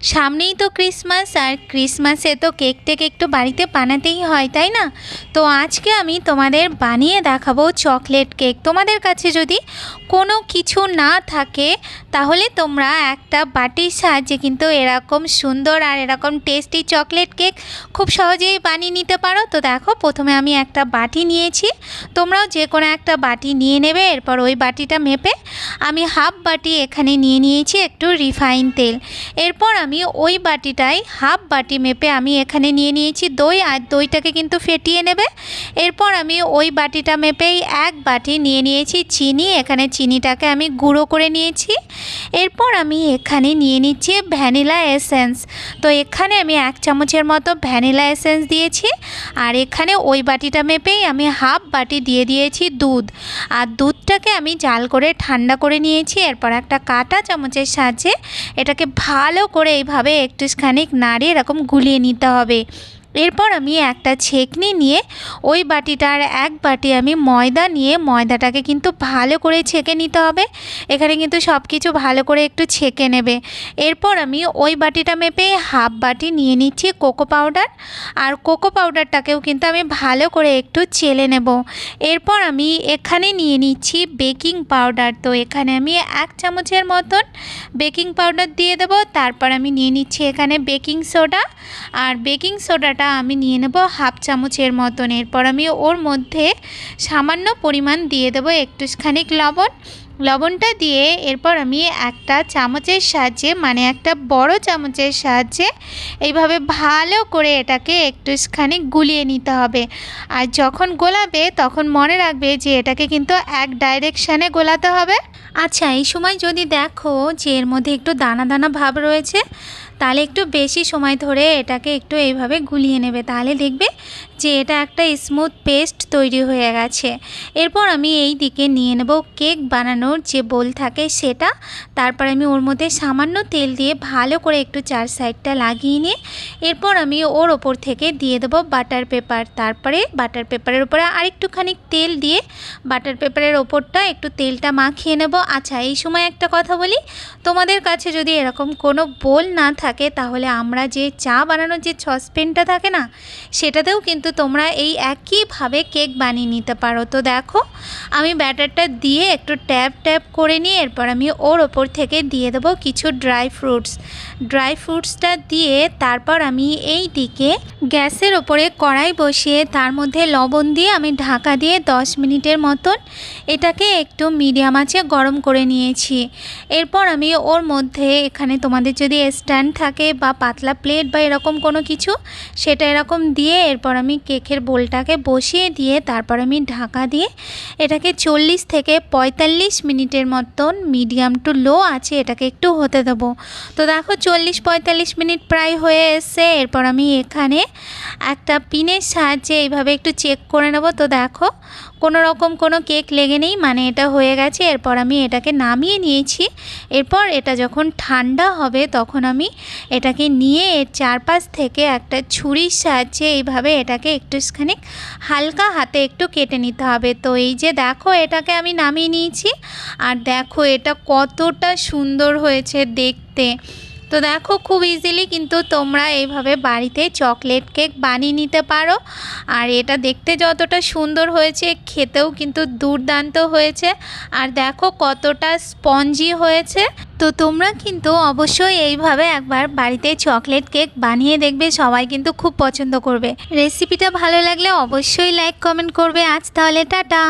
সামনেই তো ক্রিসমাস আর ক্রিসমাসে তো কেক টেক একটু বাড়িতে বানাতেই হয়, তাই না? তো আজকে আমি তোমাদের বানিয়ে দেখাবো চকলেট কেক। তোমাদের কাছে যদি কোনো কিছু না থাকে, তাহলে তোমরা একটা বাটির সাহায্যে কিন্তু এরকম সুন্দর আর এরকম টেস্টি চকলেট কেক খুব সহজেই বানিয়ে নিতে পারো। তো দেখো, প্রথমে আমি একটা বাটি নিয়েছি। তোমরাও যে কোনো একটা বাটি নিয়ে নেবে, এরপর ওই বাটিটা মেপে আমি হাফ বাটি এখানে নিয়ে নিয়েছি একটু রিফাইন তেল। এরপর আমি ওই বাটিটাই হাফ বাটি মেপে আমি এখানে নিয়ে নিয়েছি দই, আর দইটাকে কিন্তু ফেটিয়ে নেবে। এরপর আমি ওই বাটিটা মেপেই এক বাটি নিয়ে নিয়েছি চিনি, এখানে চিনিটাকে আমি গুঁড়ো করে নিয়েছি। এরপর আমি এখানে নিয়ে নিচ্ছি ভ্যানিলা এসেন্স। তো এখানে আমি এক চামচের মতো ভ্যানিলা এসেন্স দিয়েছি। আর এখানে ওই বাটিটা মেপেই আমি হাফ বাটি দিয়ে দিয়েছি দুধ। আর দুধটাকে আমি জাল করে ঠান্ডা করে নিয়েছি, এরপর একটা কাটা চামচের সাহায্যে এটাকে ভালো করে এইভাবে একটুখানিক নাড়িয়ে এরকম গুলিয়ে নিতে হবে। এরপর আমি একটা ছেঁকনি নিয়ে ওই বাটিটার এক বাটি আমি ময়দা নিয়ে, ময়দাটাকে কিন্তু ভালো করে ছেঁকে নিতে হবে। এখানে কিন্তু সব কিছু ভালো করে একটু ছেঁকে নেবে। এরপর আমি ওই বাটিটা মেপে হাফ বাটি নিয়ে নিচ্ছি কোকো পাউডার। আর কোকো পাউডারটাকেও কিন্তু আমি ভালো করে একটু চেলে নেব। এরপর আমি এখানে নিয়ে নিচ্ছি বেকিং পাউডার। তো এখানে আমি এক চামচের মতন বেকিং পাউডার দিয়ে দেবো। তারপর আমি নিয়ে নিচ্ছি এখানে বেকিং সোডা। আর বেকিং সোডাটা আমি নিয়ে নেব হাফ চামচের মতন। এরপর আমি ওর মধ্যে সামান্য পরিমাণ দিয়ে দেবো একটুখানি লবণ। লবণটা দিয়ে এরপর আমি একটা চামচের সাহায্যে মানে একটা বড় চামচের সাহায্যে এইভাবে ভালো করে এটাকে একটুখানি গুলিয়ে নিতে হবে। আর যখন গোলাবে, তখন মনে রাখবে যে এটাকে কিন্তু এক ডাইরেকশানে গোলাতে হবে। আচ্ছা এই সময় যদি দেখো যে এর মধ্যে একটু দানা দানা ভাব রয়েছে তাহলে একটু বেশি সময় ধরে এটাকে একটু এইভাবে গুলিয়ে নেবে। তাহলে দেখবে যে এটা একটা স্মুথ পেস্ট তৈরি হয়ে গেছে। এরপর আমি এই দিকে নিয়ে নেব কেক বানানোর যে বোল থাকে সেটা। তারপর আমি ওর মধ্যে সামান্য তেল দিয়ে ভালো করে একটু চার সাইডটা লাগিয়ে নিয়ে এরপর আমি ওর ওপর থেকে দিয়ে দেবো বাটার পেপার তারপরে বাটার পেপারের উপরে আরেকটুখানি তেল দিয়ে বাটার পেপারের ওপরটা একটু তেলটা মাখিয়ে নেব। আচ্ছা এই সময় একটা কথা বলি। তোমাদের কাছে যদি এরকম কোনো বোল না থাকে তাহলে আমরা যে চা বানানোর যে সসপেনটা থাকে না, সেটাতেও কিন্তু তোমরা এই একইভাবে কেক বানিয়ে নিতে পারো। তো দেখো, আমি ব্যাটারটা দিয়ে একটু ট্যাপ ট্যাপ করে নিয়ে এরপর আমি ওর ওপর থেকে দিয়ে দেবো কিছু ড্রাই ফ্রুটস। ড্রাই ফ্রুটসটা দিয়ে তারপর আমি এই দিকে গ্যাসের ওপরে কড়াই বসিয়ে, তার মধ্যে লবণ দিয়ে আমি ঢাকা দিয়ে 10 মিনিটের মতন এটাকে একটু মিডিয়াম আঁচে গরম করে নিয়েছি। এরপর আমি ওর মধ্যে এখানে তোমাদের যদি স্ট্যান্ড থাকে বা পাতলা প্লেট বা এরকম কোনো কিছু, সেটা এরকম দিয়ে এরপর আমি কেকের বোলটাকে বসিয়ে দিয়ে তারপর আমি ঢাকা দিয়ে এটাকে চল্লিশ থেকে পঁয়তাল্লিশ মিনিটের মতন মিডিয়াম টু লো আছে এটাকে একটু হতে দেবো। তো দেখো চল্লিশ পঁয়তাল্লিশ মিনিট প্রায় হয়ে এসছে, এরপর আমি এখানে একটা পিনের সাহায্যে এইভাবে একটু চেক করে নেব। তো দেখো কোনো রকম কোনো কেক লেগে নেই মানে এটা হয়ে গেছে, এরপর আমি এটাকে নামিয়ে নিয়েছি। এরপর এটা যখন ঠান্ডা হবে তখন আমি এটাকে নিয়ে এর চারপাশ থেকে একটা ছুরির সাহায্যে এইভাবে এটাকে একটুখানি হালকা হাতে একটু কেটে নিতে হবে। তো এই যে দেখো এটাকে আমি নামিয়ে নিয়েছি। আর দেখো এটা কতটা সুন্দর হয়েছে দেখতে। তো দেখো খুব ইজিলি কিন্তু তোমরা এইভাবে বাড়িতে চকলেট কেক বানিয়ে নিতে পারো। আর এটা দেখতে যতটা সুন্দর হয়েছে, খেতেও কিন্তু দুর্দান্ত হয়েছে। আর দেখো কতটা স্পঞ্জি হয়েছে। তো তোমরা কিন্তু অবশ্যই এইভাবে একবার বাড়িতে চকলেট কেক বানিয়ে দেখবে, সবাই কিন্তু খুব পছন্দ করবে। রেসিপিটা ভালো লাগলে অবশ্যই লাইক কমেন্ট করবে। আজ তাহলে টাটা।